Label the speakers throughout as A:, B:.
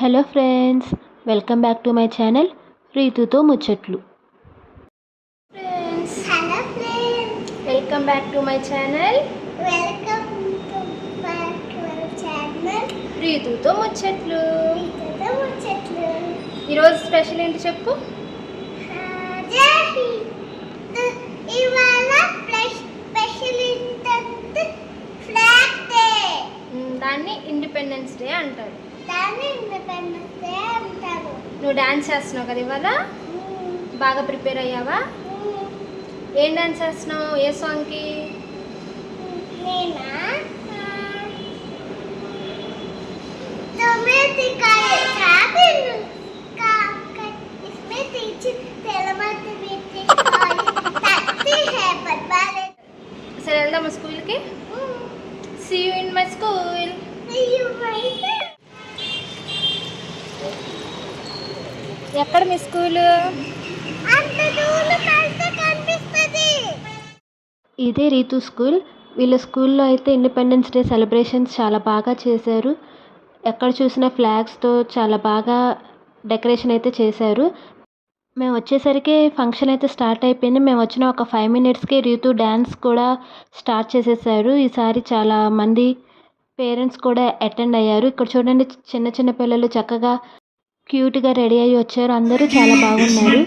A: Hello friends welcome back to my channel రీతుతో ముచ్చట్లు. Friends
B: hello friends.
A: Welcome back to my channel
B: welcome to back to our channel
A: రీతుతో ముచ్చట్లు. ఈరోజు special ఏంటి చెప్పు? దాన్ని independence day అంటారు. నువ్వు డాన్స్ చేస్తున్నావు కదా ఇవాళ? బాగా ప్రిపేర్ అయ్యావా? ఏం డాన్స్ చేస్తున్నావు? ఏ సాంగ్కి సరే వెళ్దామా స్కూల్కి see you in my school ఎక్కడ మీ స్కూల్?
B: అంత దూరం వెళ్తే కనిపిస్తుంది.
A: ఇదే రీతు స్కూల్. వీళ్ళ స్కూల్లో అయితే ఇండిపెండెన్స్ డే సెలబ్రేషన్స్ చాలా బాగా చేశారు. ఎక్కడ చూసినా ఫ్లాగ్స్తో చాలా బాగా డెకరేషన్ అయితే చేశారు. మేము వచ్చేసరికి ఫంక్షన్ అయితే స్టార్ట్ అయిపోయింది. మేము వచ్చిన ఒక ఫైవ్ మినిట్స్కి రీతు డ్యాన్స్ కూడా స్టార్ట్ చేసేసారు. ఈసారి చాలా మంది పేరెంట్స్ కూడా అటెండ్ అయ్యారు. ఇక్కడ చూడండి చిన్న చిన్న పిల్లలు చక్కగా క్యూట్గా రెడీ అయ్యి వచ్చారు. అందరూ చాలా బాగున్నారు.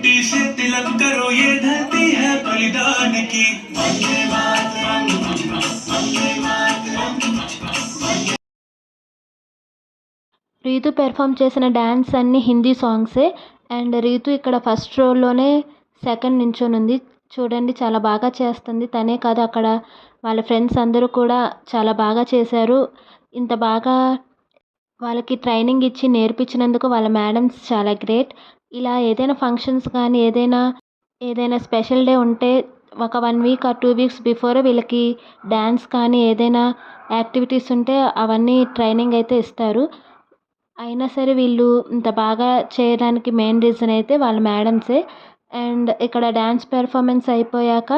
A: రీతు పెర్ఫామ్ చేసిన డ్యాన్స్ అన్ని హిందీ సాంగ్సే. అండ్ రీతు ఇక్కడ ఫస్ట్ రోల్లోనే సెకండ్ నుంచోనుంది. చూడండి చాలా బాగా చేస్తుంది. తనే కాదు అక్కడ వాళ్ళ ఫ్రెండ్స్ అందరూ కూడా చాలా బాగా చేశారు. ఇంత బాగా వాళ్ళకి ట్రైనింగ్ ఇచ్చి నేర్పించినందుకు వాళ్ళ మేడమ్స్ చాలా గ్రేట్ ఇలా ఏదైనా ఫంక్షన్స్ కానీ ఏదైనా ఏదైనా స్పెషల్ డే ఉంటే ఒక one week or two weeks before వీళ్ళకి డ్యాన్స్ కానీ ఏదైనా యాక్టివిటీస్ ఉంటే అవన్నీ ట్రైనింగ్ అయితే ఇస్తారు. అయినా సరే వీళ్ళు ఇంత బాగా చేయడానికి మెయిన్ రీజన్ అయితే వాళ్ళ మేడమ్సే అండ్ ఇక్కడ డ్యాన్స్ పెర్ఫార్మెన్స్ అయిపోయాక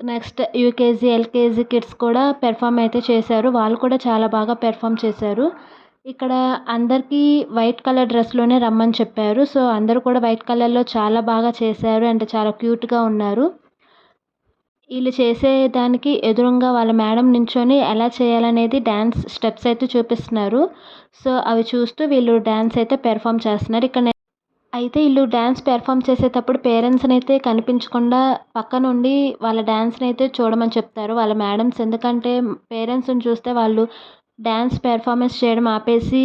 A: నెక్స్ట్ యూకేజీ ఎల్కేజీ కిడ్స్ కూడా పెర్ఫామ్ అయితే చేశారు. వాళ్ళు కూడా చాలా బాగా పెర్ఫామ్ చేశారు. ఇక్కడ అందరికీ వైట్ కలర్ డ్రెస్లోనే రమ్మని చెప్పారు. సో అందరూ కూడా వైట్ కలర్లో చాలా బాగా చేశారు అండ్ చాలా క్యూట్గా ఉన్నారు. వీళ్ళు చేసే దానికి ఎదురుగా వాళ్ళ మేడం నించొని ఎలా చేయాలనేది డ్యాన్స్ స్టెప్స్ అయితే చూపిస్తున్నారు. సో అవి చూస్తూ వీళ్ళు డ్యాన్స్ అయితే పెర్ఫామ్ చేస్తున్నారు. ఇక్కడ అయితే వీళ్ళు డ్యాన్స్ పెర్ఫామ్ చేసేటప్పుడు పేరెంట్స్ని అయితే కనిపించకుండా పక్క నుండి వాళ్ళ డ్యాన్స్ని అయితే చూడమని చెప్తారు వాళ్ళ మేడమ్స్. ఎందుకంటే పేరెంట్స్ని చూస్తే వాళ్ళు డ్యాన్స్ పెర్ఫార్మెన్స్ చేయడం ఆపేసి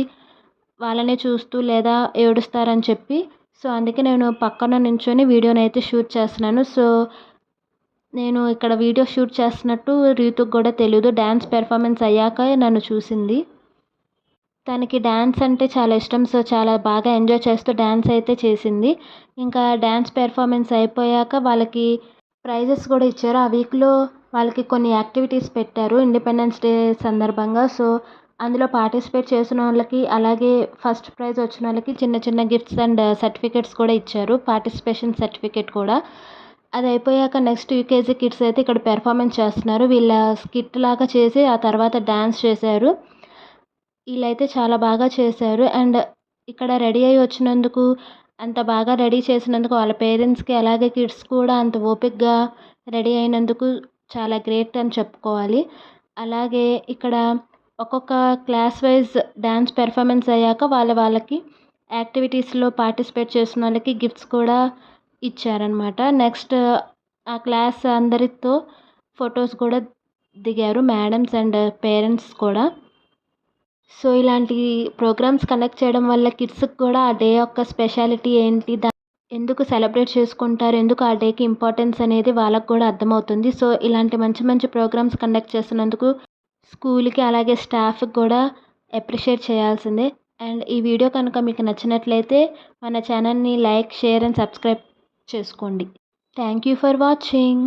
A: వాళ్ళనే చూస్తూ లేదా ఏడుస్తారని చెప్పి సో అందుకే నేను పక్కన నించొని వీడియోని అయితే షూట్ చేస్తున్నాను. సో నేను ఇక్కడ వీడియో షూట్ చేస్తున్నట్టు రీతుకు కూడా తెలియదు డ్యాన్స్ పెర్ఫార్మెన్స్ అయ్యాక నన్ను చూసింది. తనకి డ్యాన్స్ అంటే చాలా ఇష్టం. సో చాలా బాగా ఎంజాయ్ చేస్తూ డ్యాన్స్ అయితే చేసింది. ఇంకా డ్యాన్స్ పెర్ఫార్మెన్స్ అయిపోయాక వాళ్ళకి ప్రైజెస్ కూడా ఇచ్చారు. ఆ వీక్లో వాళ్ళకి కొన్ని యాక్టివిటీస్ పెట్టారు ఇండిపెండెన్స్ డే సందర్భంగా. సో అందులో పార్టిసిపేట్ చేసిన వాళ్ళకి అలాగే ఫస్ట్ ప్రైజ్ వచ్చిన వాళ్ళకి చిన్న చిన్న గిఫ్ట్స్ అండ్ సర్టిఫికేట్స్ కూడా ఇచ్చారు. పార్టిసిపేషన్ సర్టిఫికేట్ కూడా. అది అయిపోయాక నెక్స్ట్ యూకేజీ కిడ్స్ అయితే ఇక్కడ పెర్ఫార్మెన్స్ చేస్తున్నారు. వీళ్ళ స్కిట్ లాగా చేసి ఆ తర్వాత డ్యాన్స్ చేశారు. వీళ్ళైతే చాలా బాగా చేశారు. అండ్ ఇక్కడ రెడీ అయి వచ్చినందుకు అంత బాగా రెడీ చేసినందుకు వాళ్ళ పేరెంట్స్కి అలాగే కిడ్స్ కూడా అంత ఓపిక్గా రెడీ అయినందుకు చాలా గ్రేట్ అని చెప్పుకోవాలి. అలాగే ఇక్కడ ఒక్కొక్క క్లాస్ వైజ్ డ్యాన్స్ పెర్ఫార్మెన్స్ అయ్యాక వాళ్ళ వాళ్ళకి యాక్టివిటీస్లో పార్టిసిపేట్ చేసిన వాళ్ళకి గిఫ్ట్స్ కూడా ఇచ్చారనమాట నెక్స్ట్ ఆ క్లాస్ అందరితో ఫొటోస్ కూడా దిగారు మేడమ్స్ అండ్ పేరెంట్స్ కూడా. సో ఇలాంటి ప్రోగ్రామ్స్ కనెక్ట్ చేయడం వల్ల కిడ్స్కి కూడా ఆ డే యొక్క స్పెషాలిటీ ఏంటి దా ఎందుకు సెలబ్రేట్ చేసుకుంటారు? ఎందుకు ఆ డేకి ఇంపార్టెన్స్ అనేది వాళ్ళకు కూడా అర్థమవుతుంది. సో ఇలాంటి మంచి మంచి ప్రోగ్రామ్స్ కండక్ట్ చేస్తున్నందుకు స్కూల్కి అలాగే స్టాఫ్కి కూడా అప్రిషియేట్ చేయాల్సిందే. అండ్ ఈ వీడియో కనుక మీకు నచ్చినట్లయితే మన ఛానల్ని లైక్ షేర్ అండ్ సబ్స్క్రైబ్ చేసుకోండి. Thank you for watching.